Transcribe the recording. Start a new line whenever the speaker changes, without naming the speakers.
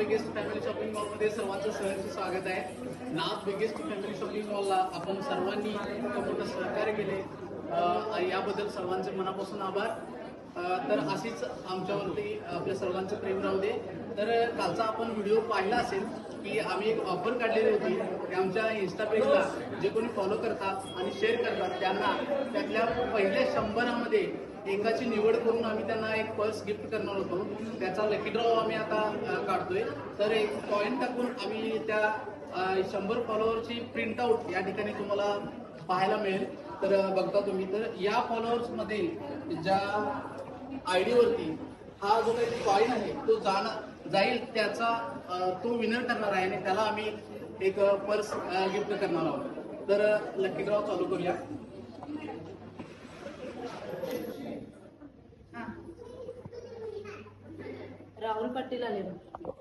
Biggest family shopping मॉलमध्ये सर्वांचं सहर्ष स्वागत आहे. ना बिगेस्ट फॅमिली शॉपिंग मॉलला आपण सर्वांनी इतकं मोठं सहकार्य केले. याबद्दल सर्वांचे मनापासून आभार. तर अशीच आमच्यावरती आपल्या सर्वांचं प्रेम राहू दे. तर कालचा आपण व्हिडिओ पाहिला असेल की आम्ही एक ऑफर काढलेली होती की आमच्या इन्स्टा पेजला जे कोणी फॉलो करतात आणि शेअर करतात त्यांना त्यातल्या पहिल्या शंभरामध्ये एकाची निवड करून आम्ही त्यांना एक पर्स गिफ्ट करणार होतो. त्याचा लकी ड्रॉ आम्ही आता काढतोय. तर एक कॉईन टाकून आम्ही त्या शंभर फॉलोअरची प्रिंट आउट या ठिकाणी तुम्हाला पाहायला मिळेल. तर बघता तुम्ही तर या फॉलोअर्समध्ये ज्या आय वरती हा जो काही कॉईन आहे तो जाणार जाईल त्याचा तो विनर करणार आहे आणि त्याला आम्ही एक पर्स गिफ्ट करणार आहोत. तर लकी ड्रॉ चालू करूया.
రావులపట్టిలో లేవు.